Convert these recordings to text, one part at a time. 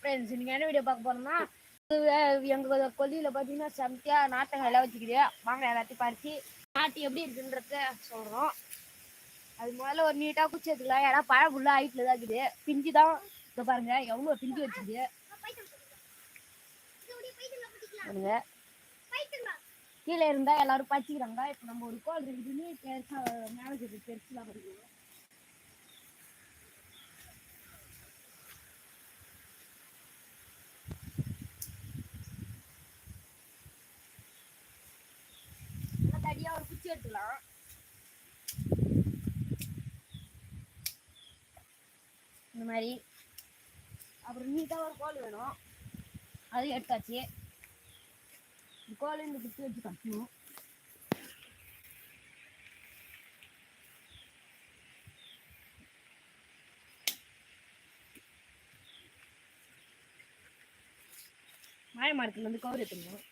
Friends இன்னைக்கு என்ன video பார்க்க போறோம்னா எங்க கொல்லியில பாத்தீங்கன்னா செம்தியா நாட்டங்கள் எல்லாம் வச்சுக்குது. வாங்க எல்லாத்தையும் பறிச்சு நாட்டு எப்படி இருக்குன்றத சொல்றோம். அது முதல்ல ஒரு நீட்டா குச்சி எடுத்துக்கலாம். ஏன்னா பழம் ஃபுல்லா ஹைட்ல தான் இருக்குது. பிஞ்சு தான் இங்க பாருங்க எவ்வளவு பிஞ்சு வச்சுக்குது. பாருங்க. கீழே இருந்தா எல்லாரும் பறிச்சுக்கிறாங்க. இப்போ நம்ம ஒரு கோல் இருக்குதுன்னு பெருசா மேலே பெருசுலாம் படிக்கிறோம் நல்லா தடியா ஒரு குச்சி எடுத்துக்கலாம். இந்த மாதிரி. அப்புறம் நீட்டாக ஒரு கோல் வேணும். அது எடுத்தாச்சு. கோல் இந்த குச்சி வச்சு கட்டணும். மாய இருந்து கவர் எடுத்துக்கணும்.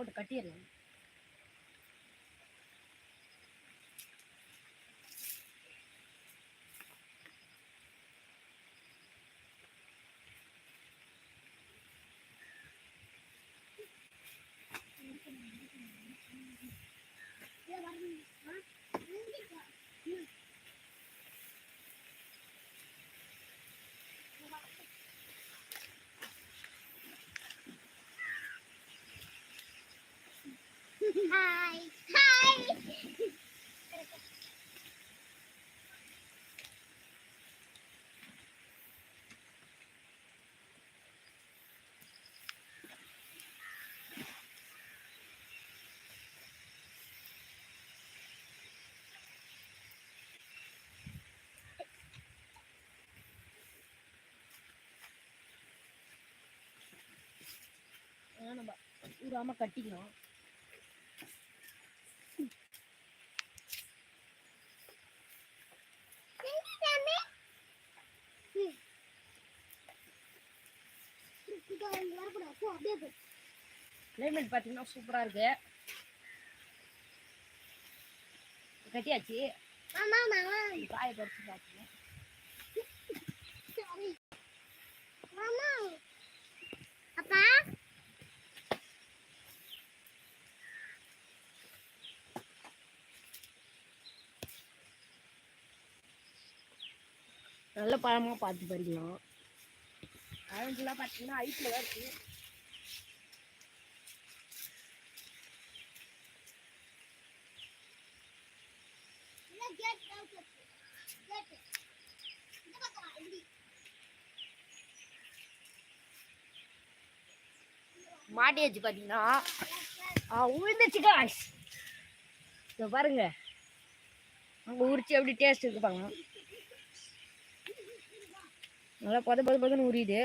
போட்டு கட்டிடுறேன் ஹாய் ஹாய் அதெல்லாம் நம்ம ஊறாம கட்டிக்கணும் கிளைமேட் பார்த்தீங்கன்னா சூப்பரா இருக்கு. கட்டியாச்சு. காய பறிச்சு மாமா. அப்பா. நல்ல பழமா பார்த்து பறிக்கலாம். பழம் பார்த்தீங்கன்னா ஹைட்டில் தான் இருக்கு. மாட்டியாச்சு பார்த்தீங்கன்னா உழுந்துச்சு காய்ஸ் இதை பாருங்க. அங்கே உரிச்சு எப்படி டேஸ்ட் இருக்கு பாருங்க. நல்லா பத பத பதன்னு உரியுது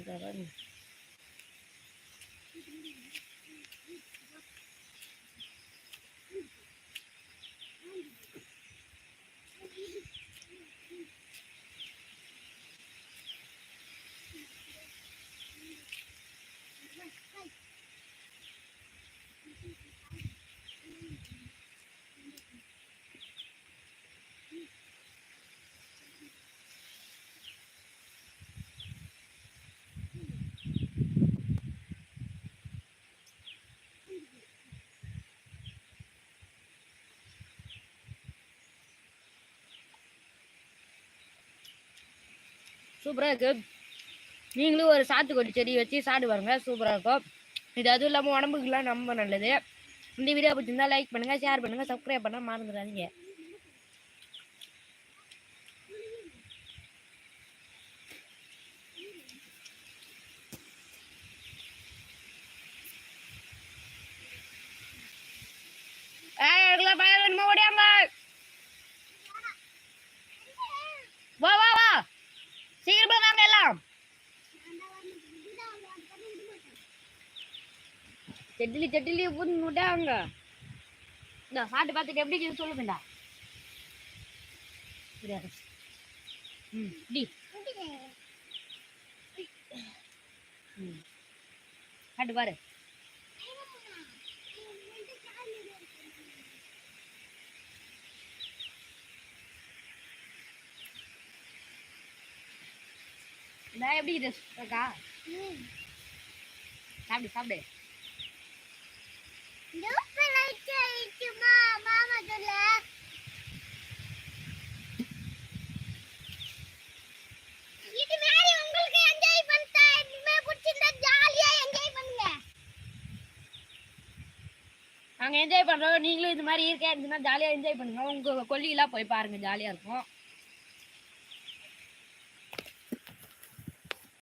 இதோ பாருங்க. சூப்பராக இருக்குது நீங்களும் ஒரு சாத்துக்கொடி செடி வச்சு சாப்பிட்டு பாருங்க சூப்பராக இருக்கும். இது அதுவும் இல்லாமல் உடம்புக்குலாம் ரொம்ப நல்லது. இந்த வீடியோ பிடிச்சிருந்தா லைக் பண்ணுங்கள் ஷேர் பண்ணுங்க சப்ஸ்கிரைப் பண்ணால் மறந்துடாதீங்க. செட்டிலி செட்டிலி புது விட்டாங்க இந்த சாப்பிட்டு பார்த்துட்டு எப்படி சொல்லுங்கடா ம் விட்டுட்டேன். ம் பாரு வந்து காலில் இருக்கு. நான் எப்படி இருக்கா. சாப்பிடு சாப்பிடு நாங்கள் என்ஜாய் பண்ணுறோம் நீங்களும் இது மாதிரி இருக்கேன் இருந்துன்னா ஜாலியாக என்ஜாய் பண்ணுங்கள் உங்கள் கொல்லியெல்லாம் போய் பாருங்க ஜாலியாக இருக்கும்